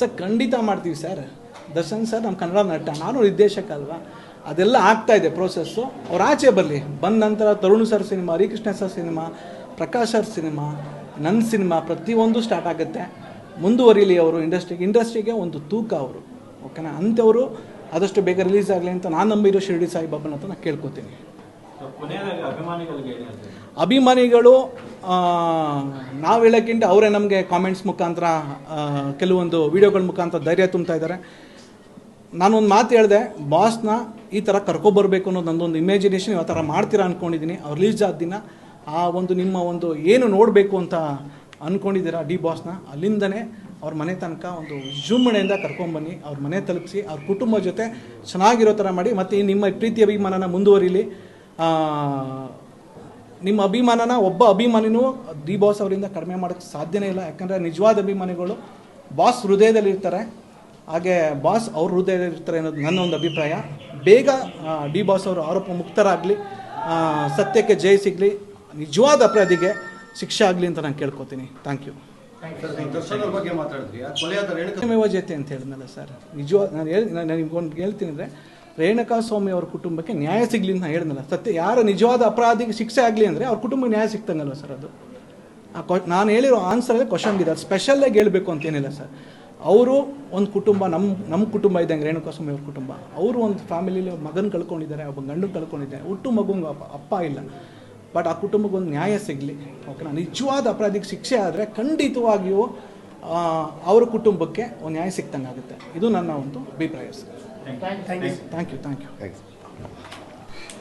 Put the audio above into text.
Sir ಖಂಡಿತ ಮಾಡ್ತೀವಿ sir. Darshan sir ನಮ್ಮ ಕನ್ನಡ ನಟ, ನಾನು ನಿರ್ದೇಶಕ ಅಲ್ವಾ? ಅದೆಲ್ಲ ಆಗ್ತಾ ಇದೆ ಪ್ರೋಸೆಸ್ಸು ಅವ್ರು ಆಚೆ ಬರಲಿ. ಬಂದ ನಂತರ Tarun sir cinema, Harikrishna sir cinema, Prakash sir cinema ನನ್ನ ಸಿನಿಮಾ ಪ್ರತಿಯೊಂದು ಸ್ಟಾರ್ಟ್ ಆಗುತ್ತೆ. ಮುಂದುವರಿಲಿ ಅವರು ಇಂಡಸ್ಟ್ರಿಗೆ ಇಂಡಸ್ಟ್ರಿಗೆ ಒಂದು ತೂಕ ಅವರು. ಓಕೆನಾ ಅಂಥವರು ಆದಷ್ಟು ಬೇಗ ರಿಲೀಸ್ ಆಗಲಿ ಅಂತ ನಾನು ನಂಬಿರೋ ಶಿರ್ಡಿ ಸಾಯಿಬಾಬನ ಅಂತ ನಾನು ಕೇಳ್ಕೊತೀನಿ. ಅಭಿಮಾನಿಗಳು ನಾವು ಹೇಳೋಕ್ಕಿಂತ ಅವರೇ ನಮಗೆ ಕಾಮೆಂಟ್ಸ್ ಮುಖಾಂತರ ಕೆಲವೊಂದು ವಿಡಿಯೋಗಳ ಮುಖಾಂತರ ಧೈರ್ಯ ತುಂಬ್ತಾ ಇದ್ದಾರೆ. ನಾನೊಂದು ಮಾತು ಹೇಳಿದೆ ಬಾಸ್ನ ಈ ಥರ ಕರ್ಕೊಬರ್ಬೇಕು ಅನ್ನೋದು ನನ್ನೊಂದು ಇಮ್ಯಾಜಿನೇಷನ್ ಆ ಥರ ಮಾಡ್ತೀರಾ ಅಂದ್ಕೊಂಡಿದ್ದೀನಿ ಅವ್ರು ರಿಲೀಸ್ ಆದ ದಿನ ಆ ಒಂದು ನಿಮ್ಮ ಒಂದು ಏನು ನೋಡಬೇಕು ಅಂತ ಅಂದ್ಕೊಂಡಿದ್ದೀರಾ ಡಿ ಬಾಸ್ನ ಅಲ್ಲಿಂದನೇ ಅವ್ರ ಮನೆ ತನಕ ಒಂದು ವಿಜೃಂಭಣೆಯಿಂದ ಕರ್ಕೊಂಬನ್ನಿ. ಅವ್ರ ಮನೆ ತಲುಪಿಸಿ, ಅವ್ರ ಕುಟುಂಬ ಜೊತೆ ಚೆನ್ನಾಗಿರೋ ಥರ ಮಾಡಿ, ಮತ್ತು ನಿಮ್ಮ ಪ್ರೀತಿ ಅಭಿಮಾನನ ಮುಂದುವರಿಲಿ. ನಿಮ್ಮ ಅಭಿಮಾನನ ಒಬ್ಬ ಅಭಿಮಾನಿನೂ ಡಿ ಬಾಸ್ ಅವರಿಂದ ಕಡಿಮೆ ಮಾಡೋಕ್ಕೆ ಸಾಧ್ಯನೇ ಇಲ್ಲ. ಯಾಕಂದರೆ ನಿಜವಾದ ಅಭಿಮಾನಿಗಳು ಬಾಸ್ ಹೃದಯದಲ್ಲಿ ಇರ್ತಾರೆ ಹಾಗೆ ಬಾಸ್ ಅವ್ರ ಹೃದಯದಲ್ಲಿ ಇರ್ತಾರೆ ಅನ್ನೋದು ನನ್ನ ಒಂದು ಅಭಿಪ್ರಾಯ. ಬೇಗ ಡಿ ಬಾಸ್ ಅವರು ಆರೋಪ ಮುಕ್ತರಾಗಲಿ ಸತ್ಯಕ್ಕೆ ಜಯ ಸಿಗಲಿ ನಿಜವಾದ ಅಪರಾಧಿಗೆ ಶಿಕ್ಷೆ ಆಗಲಿ ಅಂತ ನಾನು ಕೇಳ್ಕೊತೀನಿ. ಥ್ಯಾಂಕ್ ಯು ಕೊಲೆಯಾದ ರೇಣುಕಾ ಅಂತ ಹೇಳಿದ್ನಲ್ಲ ಸರ್. ನಿಜವಾದ ನಾನು ಹೇಳಿ ನಾನು ನಿಮ್ಗೊಂದು ಹೇಳ್ತೀನಿ ಅಂದರೆ ರೇಣುಕಾ ಸ್ವಾಮಿ ಅವ್ರ ಕುಟುಂಬಕ್ಕೆ ನ್ಯಾಯ ಸಿಗಲಿ ಅಂತ ಹೇಳಿದ್ನಲ್ಲ ಸತ್ಯ, ಯಾರು ನಿಜವಾದ ಅಪರಾಧಿಗೆ ಶಿಕ್ಷೆ ಆಗಲಿ ಅಂದರೆ ಅವ್ರ ಕುಟುಂಬಕ್ಕೆ ನ್ಯಾಯ ಸಿಗ್ತಂಗಲ್ಲ ಸರ್ ಅದು? ಆ ಕ್ವ ನಾನು ಹೇಳಿರೋ ಆನ್ಸರಲ್ಲಿ ಕ್ವಶನ್ ಇದೆ. ಅದು ಸ್ಪೆಷಲ್ಲಾಗಿ ಹೇಳಬೇಕು ಅಂತೇನಿಲ್ಲ ಸರ್. ಅವರು ಒಂದು ಕುಟುಂಬ ನಮ್ಮ ನಮ್ಮ ಕುಟುಂಬ ಇದ್ದಂಗೆ ರೇಣುಕಾ ಸ್ವಾಮಿ ಅವ್ರ ಕುಟುಂಬ. ಅವರು ಒಂದು ಫ್ಯಾಮಿಲಿಲಿ ಮಗನ ಕಳ್ಕೊಂಡಿದ್ದಾರೆ, ಒಬ್ಬ ಗಂಡು ಕಳ್ಕೊಂಡಿದ್ದಾರೆ. ಹುಟ್ಟು ಮಗುಂಗೆ ಅಪ್ಪ ಅಪ್ಪ ಇಲ್ಲ. ಬಟ್ ಆ ಕುಟುಂಬಕ್ಕೆ ಒಂದು ನ್ಯಾಯ ಸಿಗಲಿ. ಓಕೆನಾ? ನಿಜವಾದ ಅಪರಾಧಿಗೆ ಶಿಕ್ಷೆ ಆದರೆ ಖಂಡಿತವಾಗಿಯೂ ಅವ್ರ ಕುಟುಂಬಕ್ಕೆ ಒಂದು ನ್ಯಾಯ ಸಿಕ್ತಂಗಾಗುತ್ತೆ ಇದು ನನ್ನ ಒಂದು ಅಭಿಪ್ರಾಯ sir. Thank you thank you thanks